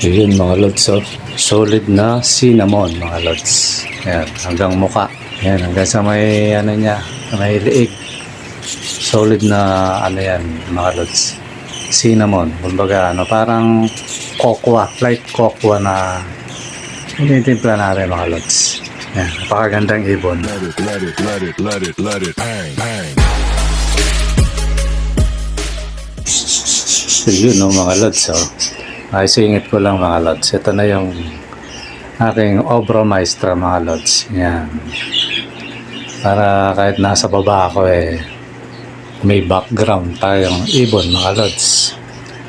Yun mga lods, so, solid na cinnamon mga lods. Yan, hanggang muka. Yan, hanggang sa may ano niya, may liig. Solid na ano yan mga lods. Cinnamon, kumbaga ano, parang kokwa, light kokwa na tinitimpla natin mga lods. Yan, napakagandang ibon. Let it, let it, let it, let it, let it bang, bang. So yun no, mga lods. Oh. Ay, singit ko lang mga lods. Ito na yung aking obra maestra mga lods. Yan. Para kahit nasa baba ako eh, may background tayong ibon mga lods.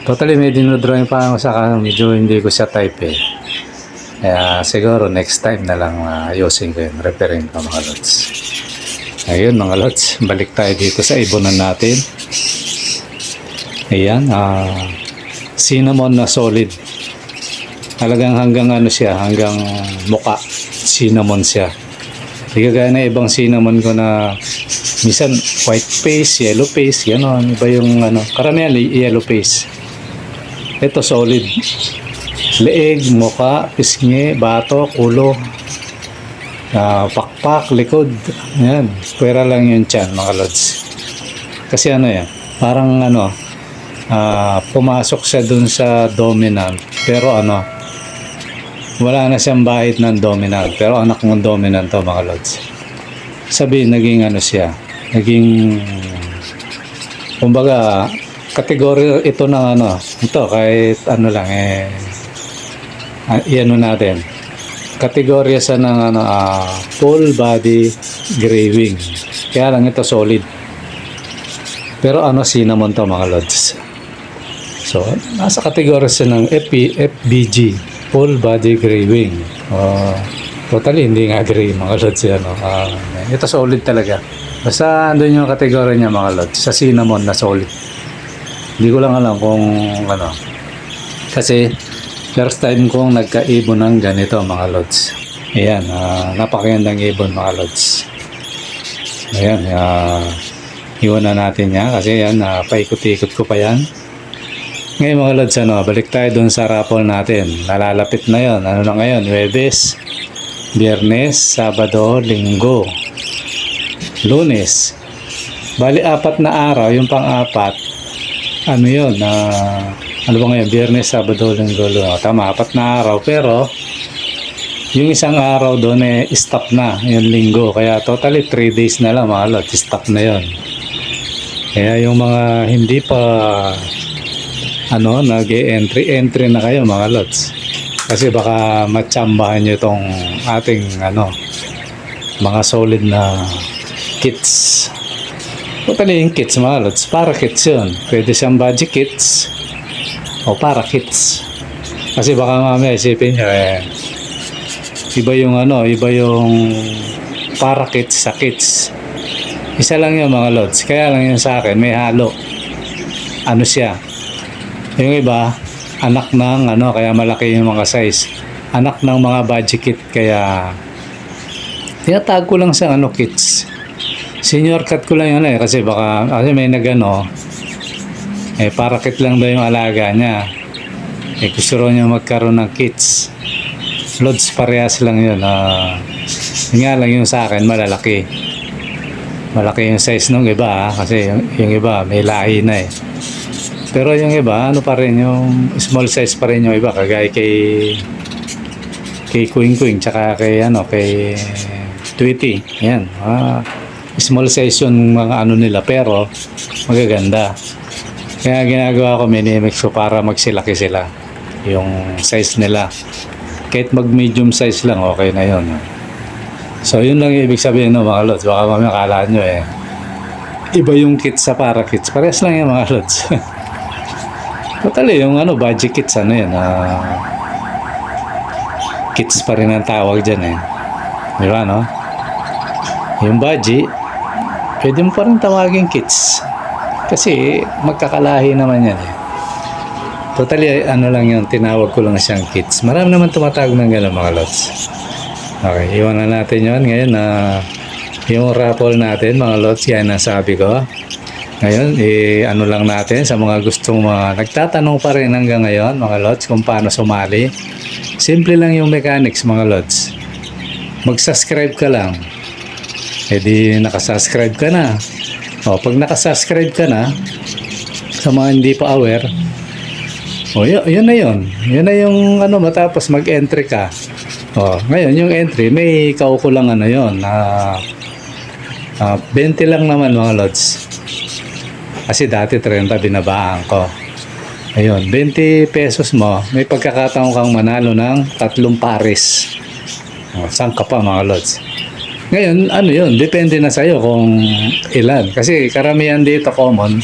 Totally may dinodrawing pa ako sa. Medyo hindi ko siya type eh. Kaya siguro next time na lang uh, ayusin ko yun. Referring ko mga lods. Ayun mga lods. Balik tayo dito sa ibonan natin. Ayan, ah, cinnamon na solid. Talagang hanggang ano siya, hanggang muka, cinnamon siya. Hindi kagaya na ibang cinnamon ko na minsan white face, yellow face, gano'n. Iba yung ano, karamihan yellow face. Ito solid. Leeg, muka, pisngi, bato, kulo, ah, pakpak, likod. Yan, pwera lang yung tiyan, mga lods. Kasi ano yan, parang ano, ah, pumasok siya dun sa dominant pero ano wala na siyang bahid ng dominant pero anak ng dominant to mga lods. Sabi naging ano siya naging kumbaga kategorya ito ng ano ito kahit ano lang eh ah, iano natin. Kategorya sa ng ano ah, full body gray wing kaya lang ito solid. Pero ano cinnamon to mga lods So, nasa kategorya siya ng FB, FBG, Full Body Gray Wing. Uh, totally, hindi nga gray mga lods yan. No? Ah, ito solid talaga. Basta andun yung kategorya niya mga lods. Sa cinnamon na solid. Hindi ko lang alam kung ano. Kasi, first time kong nagkaibon ng ganito mga lods. Ayan, uh, napakagandang ibon mga lods. Ayan, uh, iwan na natin yan kasi yan, uh, paikot-ikot ko pa yan. Ngayon mga lods, ano, balik tayo dun sa raffle natin. Nalalapit na yon. Ano na ngayon? Webes, Biyernes, Sabado, Linggo, Lunes. Bali, apat na araw. Yung pang-apat, ano yun? na ano ba ngayon? Biyernes, Sabado, Linggo, Lunes. Tama, apat na araw. Pero, yung isang araw doon eh, stop na. Yung linggo. Kaya totally 3 days na lang mga lods. Stop na yon. Kaya yung mga hindi pa ano, nag-entry entry na kayo mga lods. Kasi baka matsambahan nyo itong ating ano, mga solid na kits. Totally yung kits mga lods. Para kits yun. Pwede siyang budget kits o para kits. Kasi baka mamaya isipin nyo eh, iba yung ano, iba yung para kits sa kits. Isa lang yung mga lods. Kaya lang yun sa akin, may halo. Ano siya? Yung iba, anak ng ano, kaya malaki yung mga size. Anak ng mga budget kit, kaya tinatag ko lang sa ano kits. Senior cut ko lang yun eh, kasi baka, kasi may nagano, eh para kit lang daw yung alaga niya. Eh gusto raw niya magkaroon ng kits. Loads parehas lang yun. yun nga lang yung sa akin, malalaki. Malaki yung size nung iba ah, kasi yung, yung iba may lahi na eh. Pero yung iba, ano pa rin, yung small size pa rin yung iba, kagaya kay kay Queen Queen, tsaka kay ano, kay Tweety. Yan. Ah, small size yung mga ano nila, pero magaganda. Kaya ginagawa ko, minimix ko para magsilaki sila. Yung size nila. Kahit mag medium size lang, okay na yun. So, yun lang yung ibig sabihin no, mga lods. Baka mamaya akala nyo eh. Iba yung kits sa para kits. Parehas lang yung mga lods. Totally, yung ano, budget kits, ano yan, ah, kits pa rin ang tawag dyan eh. Di ba, no? Yung budget, pwede mo pa rin tawagin kits. Kasi magkakalahi naman yan eh. Totally, ano lang yun, tinawag ko lang siyang kits. Marami naman tumatawag ng gano'n mga lots. Okay, iwan na natin yun ngayon na yung raffle natin mga lots, yan ang sabi ko. Ngayon, eh, ano lang natin sa mga gustong mga nagtatanong pa rin hanggang ngayon, mga lods, kung paano sumali. Simple lang yung mechanics, mga lods. Mag-subscribe ka lang. Eh di nakasubscribe ka na. O, pag nakasubscribe ka na, sa mga hindi pa aware, o, yun, yun na yun. Yun na yung ano, matapos mag-entry ka. O, ngayon, yung entry, may kaukulang ano yun, na ah, 20 lang naman mga lods. Kasi dati 30 binabaan ko. Ayun, 20 pesos mo, may pagkakataon kang manalo ng tatlong pares. O, saan ka pa mga lods? Ngayon, ano yun, depende na sa'yo kung ilan. Kasi karamihan dito common,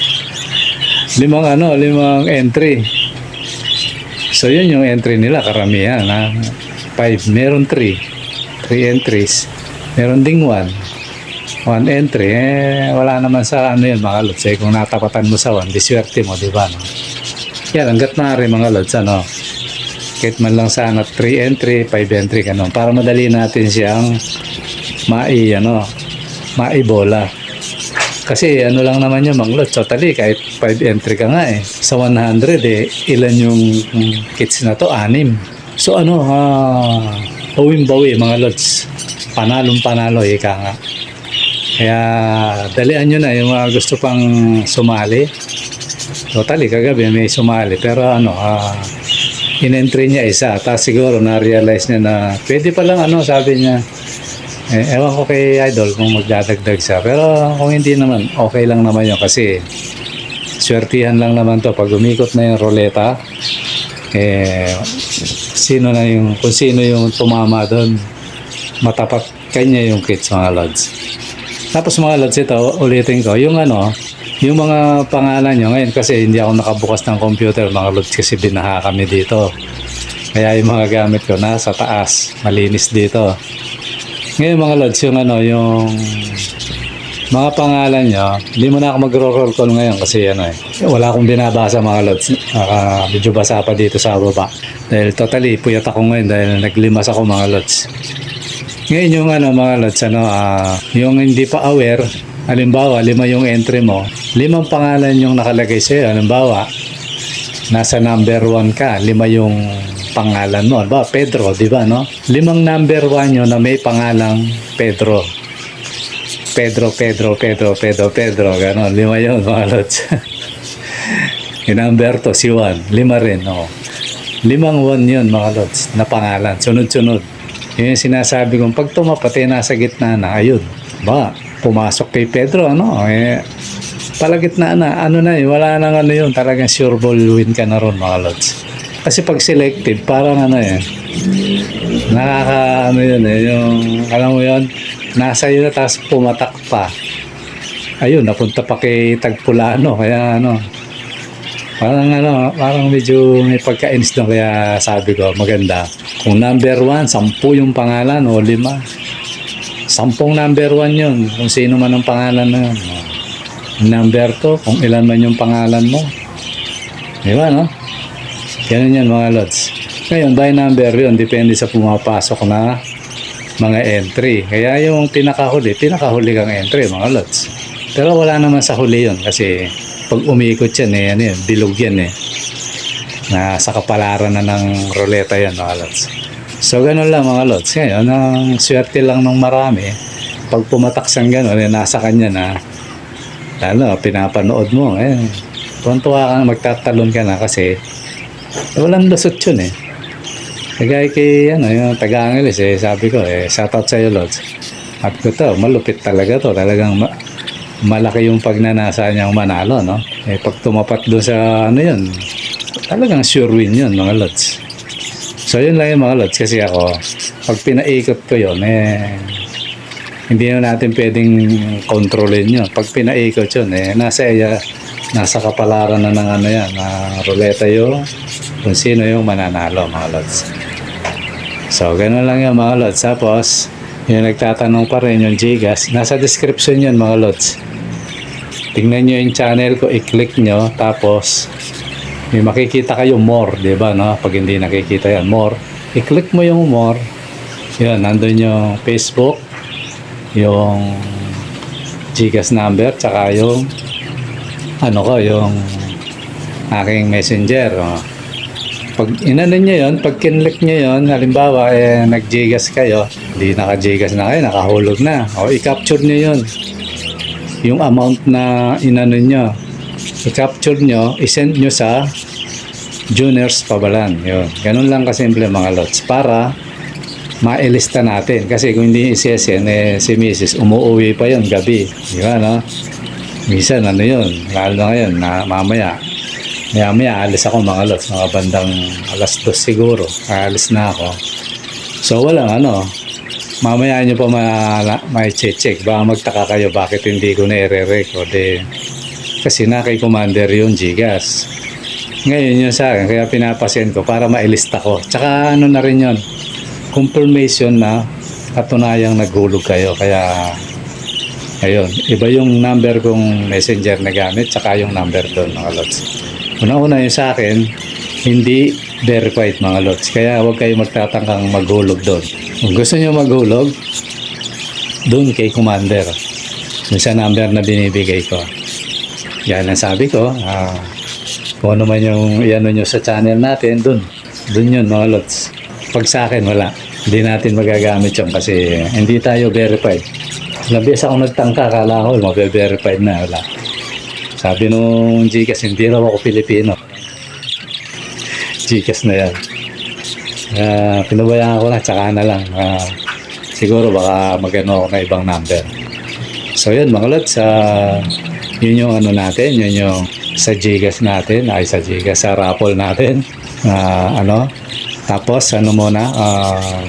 limang ano, limang entry. So yun yung entry nila, karamihan. Ha? Five, meron three. Three entries. Meron ding one. One entry, eh, wala naman sa ano yun mga lods. Eh, kung natapatan mo sa one, diswerte mo, di ba? No? Yan, hanggat maaari mga lods, ano, kahit man lang sana 3 entry, 5 entry, ganun. Para madali natin siyang mai, ano, maibola. Kasi ano lang naman yung mga lods, totally, kahit 5 entry ka nga eh. Sa 100 eh, ilan yung mm, kits na to? Anim. So ano, ah, bawin-bawi mga lods. Panalong panalo, ika nga. Kaya dalian nyo na yung mga gusto pang sumali. Totally, kagabi may sumali. Pero ano, ah, in-entry niya isa. Tapos siguro na-realize niya na pwede pa lang ano, sabi niya. Eh, ewan ko kay Idol kung magdadagdag siya. Pero kung hindi naman, okay lang naman yun kasi swertihan lang naman to pag umikot na yung roleta eh sino na yung kung sino yung tumama doon matapat kanya yung kits mga lods tapos mga lods ito ulitin ko yung ano yung mga pangalan nyo ngayon kasi hindi ako nakabukas ng computer mga lods kasi binaha kami dito kaya yung mga gamit ko nasa taas malinis dito ngayon mga lods yung ano yung mga pangalan nyo, hindi mo na ako mag-roll call ngayon kasi ano eh. Wala akong binabasa mga lods. Naka, medyo basa pa dito sa baba. Dahil totally, puyat ako ngayon dahil naglimas ako mga lods. Ngayon yung ano mga lods, ano, ah, yung hindi pa aware, halimbawa, lima yung entry mo, limang pangalan yung nakalagay sa'yo. Halimbawa, nasa number one ka, lima yung pangalan mo. Ba, Pedro, di ba, no? Limang number one yun na may pangalang Pedro. Pedro, Pedro, Pedro, Pedro, Pedro, gano'n. Lima yun, mga lods. yung number si Juan. Lima rin, no? Limang one yun, mga lods, na pangalan. Sunod-sunod. Yun yung sinasabi kong, pag tumapat, eh, nasa gitna na, ayun. Ba, pumasok kay Pedro, ano? Eh, palagitnaan na, ano na eh, wala nang ano yun, talagang sure ball win ka na ron, mga lods. Kasi pag selective, parang ano eh, nakaka ano yun eh, yung, alam mo yun, nasa yun na tapos pumatak pa. Ayun, napunta pa kay Tagpulano, kaya ano, parang ano, parang medyo may pagkainis doon, kaya sabi ko, maganda. Kung number one, sampu yung pangalan o lima. Sampung number one yun, kung sino man ang pangalan na yun. Number two, kung ilan man yung pangalan mo. Di ba, no? Ganun yan mga lods. Ngayon, by number yun, depende sa pumapasok na mga entry. Kaya yung pinakahuli, pinakahuli kang entry, mga lods. Pero wala naman sa huli yun kasi pag umikot yan, eh, ano yun, bilog yan eh. Na sa kapalaran na ng roleta yan, mga lods. So, ganun lang mga lods. Ngayon, ang swerte lang ng marami, pag pumatak siyang ganun, eh, nasa kanya na, ano, pinapanood mo, eh, tuwan-tuwa ka na, magtatalon ka na kasi walang lusot yun eh. Kagaya kay, ano, yung taga-Angeles eh, sabi ko eh, shoutout sa'yo, Lods. At ko to, malupit talaga to. Talagang ma- malaki yung pagnanasa niyang manalo, no? Eh, pag tumapat doon sa, ano yun, talagang sure win yun, mga Lods. So, yun lang yung mga Lods. Kasi ako, pag pinaikot ko yun, eh, hindi na natin pwedeng kontrolin yun. Pag pinaikot yun, eh, nasa, iya- nasa kapalaran na ng ano yan, na ruleta yun, kung sino yung mananalo, mga Lods. So, ganun lang yung mga Lods. Tapos, yung nagtatanong pa rin yung Gigas, nasa description yun, mga Lods. Tingnan nyo yung channel ko, i-click nyo, tapos, may makikita kayo more, di ba, no? Pag hindi nakikita yan, more. I-click mo yung more, yun, nandun yung Facebook, yung Gcash number, tsaka yung ano ko, yung aking messenger. Oh. Pag inano nyo yun, pag kinlik nyo yun, halimbawa, eh, nag-jigas kayo, hindi naka-jigas na kayo, nakahulog na. O, i-capture nyo yun. Yung amount na inano nyo, i-capture nyo, i-send nyo sa Juniors Pabalan. Yun. Ganun lang kasimple mga lots. Para mailista natin. Kasi kung hindi isesend, eh, si Mrs. umuwi pa yun gabi. Di ba, no? Minsan, ano yun, lalo na ngayon, na mamaya, maya maya, alis ako mga lots, mga bandang alas dos siguro, alis na ako. So, walang ano, mamaya nyo pa ma, may check baka magtaka kayo bakit hindi ko na i-record eh. Kasi na kay Commander yung Gigas. Ngayon yun sa akin, kaya pinapasend ko para mailista ko. Tsaka ano na rin yun, confirmation na katunayang naghulog kayo. Kaya, ayun, iba yung number kong messenger na gamit, tsaka yung number doon mga lods. Una-una yung sa akin, hindi verified mga lods. Kaya huwag kayo magtatangkang maghulog doon. Kung gusto nyo maghulog, doon kay Commander. Yung sa number na binibigay ko. Yan ang sabi ko. ah, kung ano man yung iano nyo sa channel natin, dun. Dun yun mga lods. Pag sa akin, wala. Hindi natin magagamit yun kasi hindi tayo verified. Labis ako nagtangka, kala ko mabe-verified na. Wala. Sabi nung Gcash, hindi raw ako Pilipino. Gcash na yan. Uh, pinabayaan ko na, tsaka na lang. Ah, siguro baka magano ako na ibang number. So yun mga lods, ah, yun yung ano natin, yun yung sa Gigas natin, ay sa Gigas, sa raffle natin. Ah, ano, tapos ano muna, ah,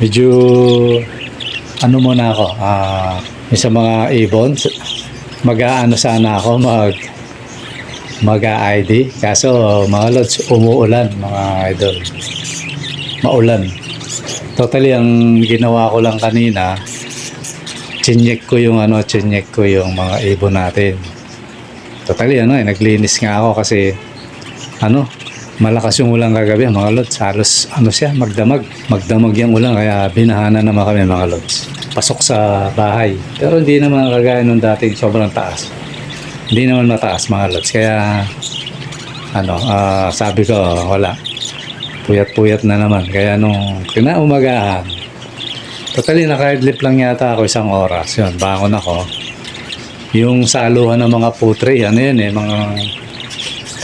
medyo ano muna ako, yung sa mga ibon, mag-aano sana ako, mag mag-ID. Kaso mga lods, umuulan mga idol. Maulan. Totally, ang ginawa ko lang kanina, chinyek ko yung ano, chinyek ko yung mga ibon natin. Totally, ano eh, naglinis nga ako kasi, ano, malakas yung ulan kagabi, mga lods. Halos, ano siya, magdamag. Magdamag yung ulan, kaya binahana naman kami, mga lods. Pasok sa bahay. Pero hindi naman kagaya nung dating sobrang taas. Hindi naman mataas, mga lods. Kaya, ano, ah, sabi ko, wala. Puyat-puyat na naman. Kaya nung kinaumagahan, totally naka-headlip lang yata ako isang oras. Yun, bangon ako. Yung saluhan ng mga putre, ano yun eh, mga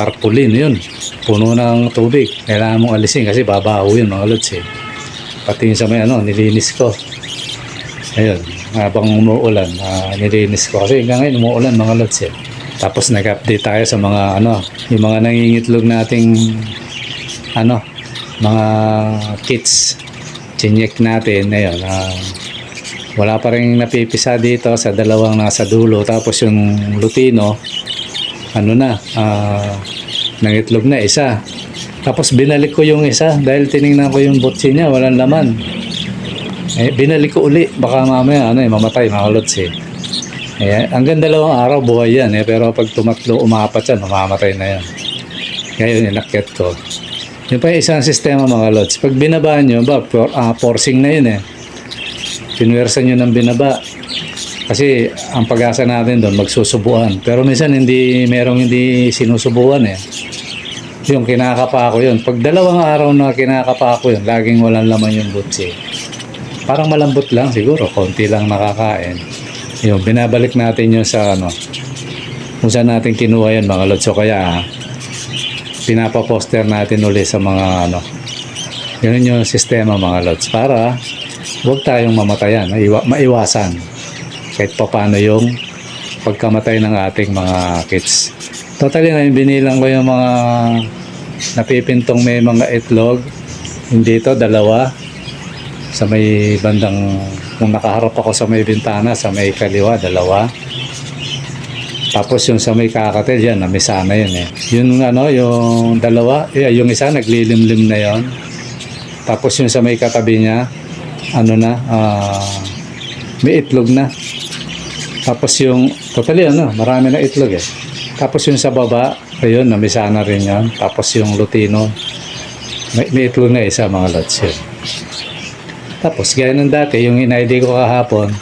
tarpaulin, yun. Puno ng tubig. Kailangan mong alisin kasi babaho yun, mga lods eh. Pati sa may ano, nilinis ko. Ayun, habang umuulan, ah, nilinis ko. Kasi hanggang ngayon umuulan, mga lods eh. Tapos nag-update tayo sa mga ano, yung mga nangingitlog nating ano, mga kits. Chinyek natin, ayun. ah, wala pa rin napipisa dito sa dalawang nasa dulo. Tapos yung lutino, ano na, ah, nangitlog na isa. Tapos binalik ko yung isa dahil tiningnan ko yung butsi niya, walang laman. Eh, binalik ko uli. Baka mamaya, ano eh, mamatay, mga lods eh. Eh, hanggang dalawang araw buhay yan eh. Pero pag tumatlo, umapat yan, mamamatay na yan. Yun, inakyat ko. Yung pa yung isang sistema mga lods. Pag binaba nyo, ba, for, ah, forcing na yun eh. Pinwersa nyo ng binaba. Kasi ang pag-asa natin doon, magsusubuan. Pero minsan hindi, merong hindi sinusubuan eh. Yung kinakapa ko yun. Pag dalawang araw na kinakapa ko yun, laging walang laman yung butsi. Parang malambot lang siguro, konti lang nakakain. Yung binabalik natin yun sa ano, kung saan natin kinuha yan mga lods. So kaya, pinapaposter natin uli sa mga ano, yun yung sistema mga lods. Para, huwag tayong mamatayan, maiwa, maiwasan. Kahit papano yung pagkamatay ng ating mga kids. Totally ngayon binilang ko yung mga napipintong may mga itlog. Hindi ito, dalawa. Sa may bandang, kung nakaharap ako sa may bintana, sa may kaliwa, dalawa. Tapos yung sa may kakatel, yan, namisa na yun eh. Yung ano, yung dalawa, yeah, yung isa naglilimlim na yon. Tapos yung sa may katabi niya, ano na, ah, may itlog na. Tapos yung, totally ano, marami na itlog eh. Tapos yung sa baba, ayun, namisa na rin yan. Tapos yung lutino, may, may itlog na isa mga lots yun. Tapos gaya ng dati, yung in-ID ko kahapon,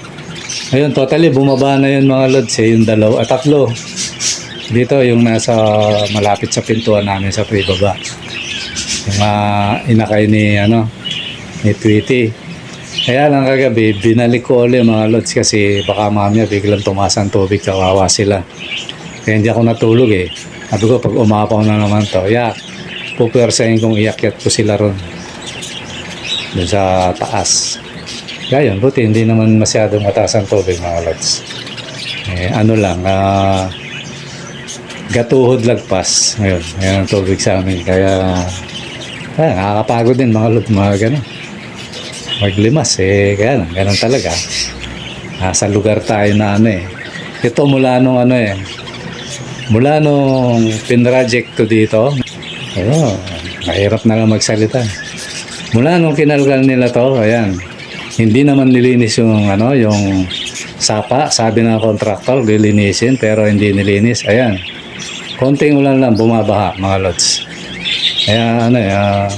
ayun, totally bumaba na yun mga lods eh, yung dalaw, at tatlo. Dito yung nasa malapit sa pintuan namin sa pre-baba. Yung uh, inakay ni ano ni Tweety. Kaya lang kagabi, binalik ko ulit mga lods kasi baka mamaya biglang tumaas ang tubig, kawawa sila. Kaya hindi ako natulog eh. Sabi ko, pag umapaw na naman to, yak, pupwersahin kong iakyat ko sila ron. Doon sa taas. Kaya yun, buti hindi naman masyadong mataas ang tubig mga lods. Eh, ano lang, ah, gatuhod lagpas. Ngayon, ngayon ang tubig sa amin. Kaya, kaya nakakapagod din mga lods, mga gano'n maglimas eh kaya lang ganun talaga. Nasa lugar tayo na ano eh. Ito mula nung ano eh mula nung pinroject ko dito ayun mahirap na lang magsalita. Mula nung kinalgal nila to ayan hindi naman nilinis yung ano yung sapa. Sabi ng contractor lilinisin pero hindi nilinis. Ayan konting ulan lang bumabaha mga lods. Kaya ano eh ah,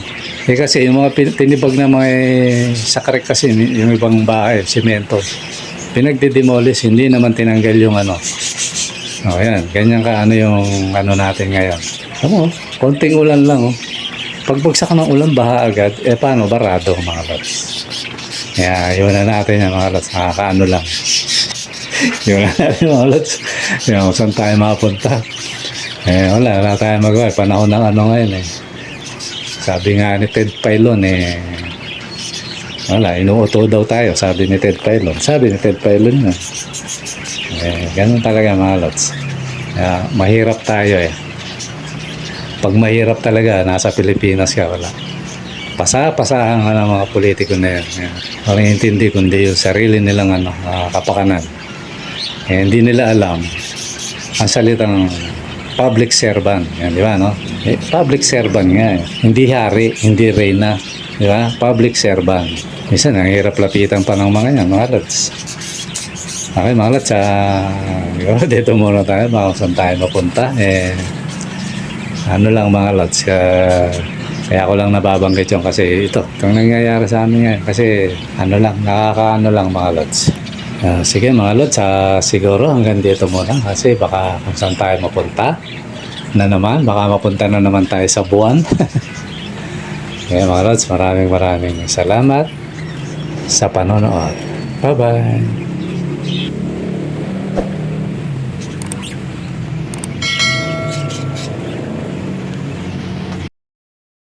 eh kasi yung mga tinibag na mga eh, sakrek kasi yung ibang bahay, simento. Pinagdidemolish, hindi naman tinanggal yung ano. O yan, ganyan ka ano yung ano natin ngayon. Ano, konting ulan lang oh. Pagbagsak ng ulan, baha agad. Eh paano, barado mga lods. Kaya yun na natin yan mga lods. Nakakaano lang. yun na natin mga lods. Yung saan tayo mapunta. Eh wala, wala tayo magawa. Panahon ng ano ngayon eh. Sabi nga ni Ted Pilon eh, wala, inuuto daw tayo, sabi ni Ted Pilon. Sabi ni Ted Pilon na. Eh, ganun talaga mga lots. Kaya, mahirap tayo eh. Pag mahirap talaga, nasa Pilipinas ka, wala. Pasa-pasahan ka ng mga politiko na yan. yan. Walang intindi kundi yung sarili nilang ano, ah, kapakanan. Eh, hindi nila alam ang salitang public servant. Yan, di ba, no? Eh, public servant nga. eh. Hindi hari, hindi reyna. Di ba? Public servant. Minsan, ang hirap lapitan pa ng mga yan, mga lads. Okay, mga lads, ah, ba? dito muna tayo, kung saan tayo mapunta. Eh, ano lang mga lods, ah, kaya ako lang nababanggit yung kasi ito, itong nangyayari sa amin ngayon. Kasi ano lang, nakakaano lang mga lods. Ah, sige mga lods, ah, siguro hanggang dito muna kasi baka kung saan tayo mapunta na naman, baka mapunta na naman tayo sa buwan. Kaya mga lods, maraming maraming salamat sa panonood. Bye-bye!